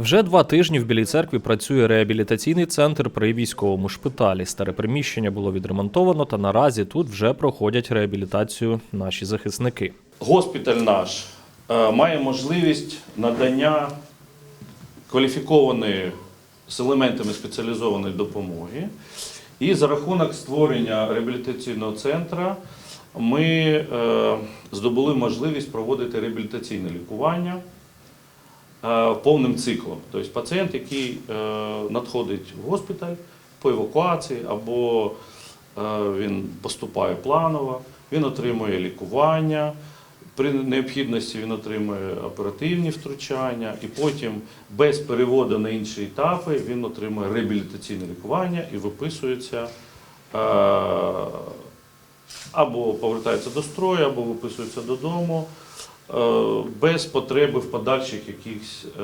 Вже два тижні в Білій церкві працює реабілітаційний центр при військовому шпиталі. Старе приміщення було відремонтовано, та наразі тут вже проходять реабілітацію наші захисники. Госпіталь наш е, має можливість надання кваліфікованої з елементами спеціалізованої допомоги. І за рахунок створення реабілітаційного центру ми е, здобули можливість проводити реабілітаційне лікування повним циклом. Тобто пацієнт, який е, надходить в госпіталь по евакуації або е, він поступає планово, він отримує лікування. При необхідності він отримує оперативні втручання, і потім без переводу на інші етапи він отримує реабілітаційне лікування і виписується е, або повертається до строю, або виписується додому е, без потреби в подальших якихось е,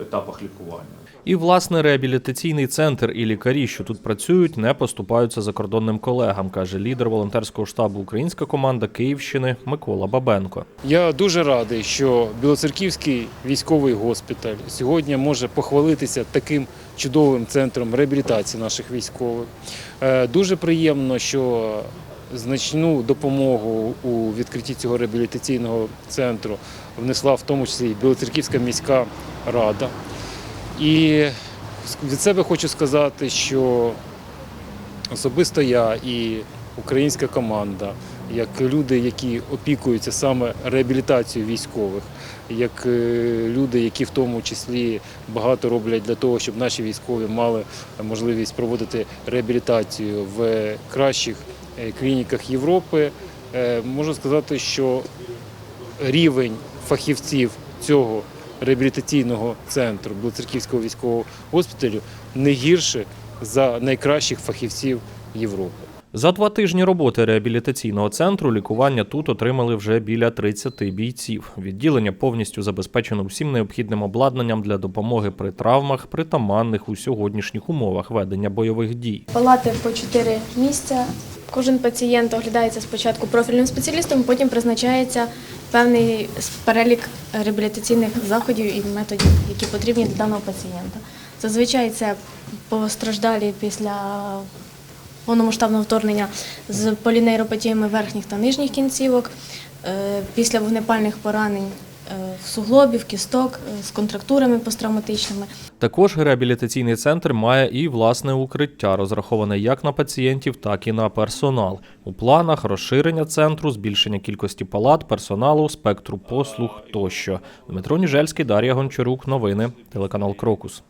етапах лікування. І власне реабілітаційний центр і лікарі, що тут працюють, не поступаються закордонним колегам, каже лідер волонтерського штабу Українська команда Київщини Микола Бабенко. Я дуже радий, що Білоцерківський військовий госпіталь сьогодні може похвалитися таким чудовим центром реабілітації наших військових. Е, Дуже приємно, що значну допомогу у відкритті цього реабілітаційного центру внесла в тому числі і Білоцерківська міська рада. І від себе хочу сказати, що особисто я і українська команда, як люди, які опікуються саме реабілітацією військових, як е, люди, які в тому числі багато роблять для того, щоб наші військові мали можливість проводити реабілітацію в кращих клініках Європи, е, можу сказати, що рівень фахівців цього реабілітаційного центру Блицерківського військового госпіталю не гірше за найкращих фахівців Європи. За два тижні роботи реабілітаційного центру лікування тут отримали вже біля 30 бійців. Відділення повністю забезпечено всім необхідним обладнанням для допомоги при травмах, притаманних у сьогоднішніх умовах ведення бойових дій. Палати по 4 місця. Кожен пацієнт оглядається спочатку профільним спеціалістом, потім призначається певний перелік реабілітаційних заходів і методів, які потрібні для даного пацієнта. Зазвичай це постраждалі після повномасштабного вторгнення з полінейропатіями верхніх та нижніх кінцівок, е, після вогнепальних поранень е, суглобів, кісток е, з контрактурами посттравматичними. Також реабілітаційний центр має і власне укриття, розраховане як на пацієнтів, так і на персонал. У планах розширення центру, збільшення кількості палат, персоналу, спектру послуг тощо. Дмитро Ніжельський, Дар'я Гончарук. Новини. Телеканал Крокус.